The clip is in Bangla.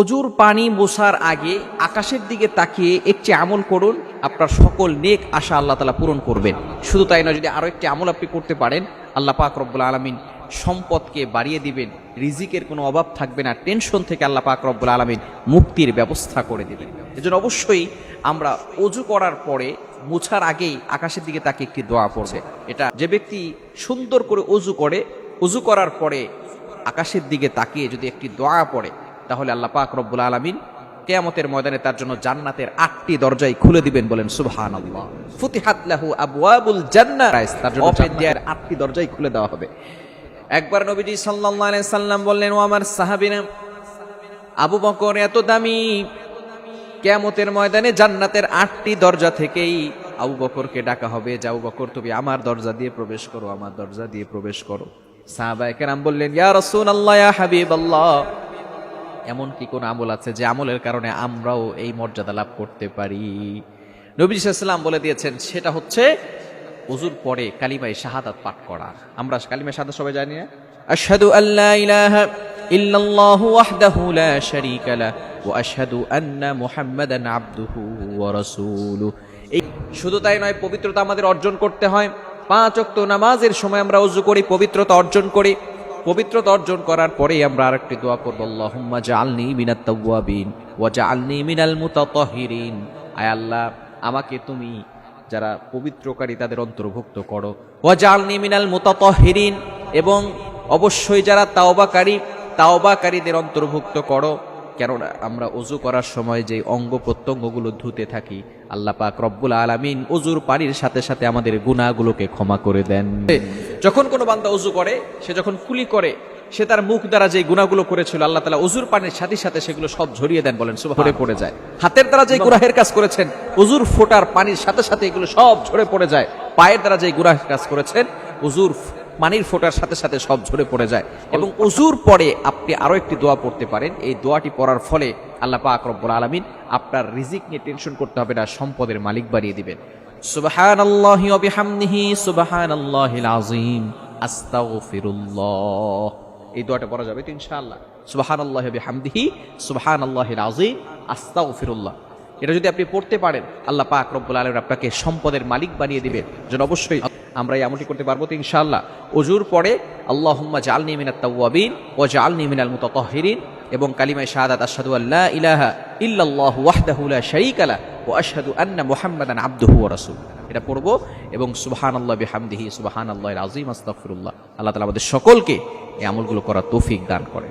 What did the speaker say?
অজুর পানি মোছার আগে আকাশের দিকে তাকিয়ে একটি আমল করুন। আপনার সকল নেক আশা আল্লাহ তালা পূরণ করবেন। শুধু তাই নয়, যদি আরও একটি আমল আপনি করতে পারেন, আল্লাহ পাক রব্বুল আলমিন সম্পদকে বাড়িয়ে দিবেন, রিজিকের কোনো অভাব থাকবে না, টেনশন থেকে আল্লাহ পাক রব্বুল আলমিন মুক্তির ব্যবস্থা করে দেবেন। এজন্য অবশ্যই আমরা অজু করার পরে, মোছার আগেই আকাশের দিকে তাকে একটি দোয়া পড়বে। এটা যে ব্যক্তি সুন্দর করে অজু করে, অজু করার পরে আকাশের দিকে তাকিয়ে যদি একটি দোয়া পড়ে তাহলে আল্লাহ পাক রব্বুল আলমিন কেয়ামতের ময়দানে তার জন্য জান্নাতের আটটি দরজাই খুলে দিবেন বলেন সুবহান আল্লাহ ফুতিহাত লাহু আবওয়াবুল জান্নাহ। তার জন্য জান্নাতের আটটি দরজাই খুলে দেওয়া হবে। একবার নবীজি সাল্লাল্লাহু আলাইহি সাল্লাম বললেন ও আমার সাহাবীরা আবু বকর এত দামি কেয়ামতের ময়দানে জান্নাতের আটটি দরজা থেকেই আবু বকরকে ডাকা হবে। যে আবু বকর তুমি আমার দরজা দিয়ে প্রবেশ করো আমার দরজা দিয়ে প্রবেশ করো। সাহাবায়ে কেরাম বললেন ইয়া রাসূলুল্লাহ ইয়া হাবিবাল্লাহ এমন কি কোন আমল আছে যে আমলের কারণে আমরাও এই মর্যাদা লাভ করতে পারি? নবী সাল্লাম বলে দিয়েছেন, সেটা হচ্ছে উজুর পরে কালিমায় শাহাদাত পাঠ করা আমরা কালিমায় শাহাদাত সবাই জানি না? আশহাদু আল্লা ইলাহা ইল্লাল্লাহু ওয়াহদাহু লা শারীকা লা ওয়া আশহাদু আন্না মুহাম্মাদান আবদুহু ওয়া রাসূলুহু। এই শুধু তাই নয়, পবিত্রতা আমাদের অর্জন করতে হয়। পাঁচ ওয়াক্ত নামাজের সময় আমরা উজু করি, পবিত্রতা অর্জন করি। পবিত্রতা অর্জন করার পরেই আমরা আরেকটি দোয়া করব, আল্লাহম্মা যা আলনি মিনাত ও ওয়া জাআলনি মিনাল মুতাতহিরিন। আয় আল্লাহ, আমাকে তুমি যারা পবিত্রকারী তাদের অন্তর্ভুক্ত করো। ও ওয়া জাআলনি মিনাল মুতাতহিরিন, এবং অবশ্যই যারা তাওবাকারী, তাওবাকারীদের অন্তর্ভুক্ত করো। কেননা আমরা অজু করার সময় যে অঙ্গ প্রত্যঙ্গগুলো ধুতে থাকি আল্লাহ পাক রব্বুল আলামিন অজুর পানির সাথে সাথে আমাদের গুনাহগুলোকে ক্ষমা করে দেন। যখন কোনো বান্দা অজু করে সে যখন কুলি করে সে তার মুখ দ্বারা যে গুনাহগুলো করেছিল আল্লাহ তালা অজুর পানির সাথে সাথে সেগুলো সব ঝরিয়ে দেন বলেন সুবাহ পড়ে যায়। হাতের দ্বারা যে গুনাহের কাজ করেছেন অজুর ফোটার পানির সাথে সাথে এগুলো সব ঝরে পড়ে যায়। পায়ের দ্বারা যে গুনাহের কাজ করেছেন অজুর পানির ফোটার সাথে সাথে সব ঝরে পড়ে যায়। এবং অজুর পরে আপনি আরও একটি দোয়া পড়তে পারেন। এই দোয়াটি পড়ার ফলে আল্লাহ পাক রব্বুল আলামিন আপনার রিজিক নিয়ে টেনশন করতে হবে না, সম্পদের মালিক বাড়িয়ে দিবেন। সুবহানাল্লাহি ওয়া বিহামদিহি, সুবহানাল্লাহিল আযীম, আস্তাগফিরুল্লাহ। এই দোয়াটা পড়া যাবে তো ইনশাআল্লাহ। সুবহানাল্লাহি ওয়া বিহামদিহি, সুবহানাল্লাহিল আযীম, আস্তাগফিরুল্লাহ। এটা যদি আপনি পড়তে পারেন, আল্লাহ পাক রব্বুল আলামিন আপনাকে সম্পদের মালিক বানিয়ে দিবেন। যেন অবশ্যই আমরা এই আমলটি করতে পারব তো ইনশাআল্লাহ। অজুর পরে, আল্লাহুম্মা জাআলনি মিনাত তাওয়াবিন ওয়া জাআলনি মিনাল মুতাতাহহিরিন এবং কালিমায়ে শাহাদাত, আশহাদু আল্লাহ ইলাহা ইল্লাল্লাহু ওয়াহদাহু লা শারীকা লা ওয়া আশহাদু আন্না মুহাম্মাদান আবদুহু ওয়া রাসূলুহু। এটা পড়ব এবং সুবহানাল্লাহি বিহামদিহি, সুবহানাল্লাহিল আযীম, আস্তাগফিরুল্লাহ। আল্লাহ তাআলা আমাদের সকলকে এই আমলগুলো করার তৌফিক দান করেন।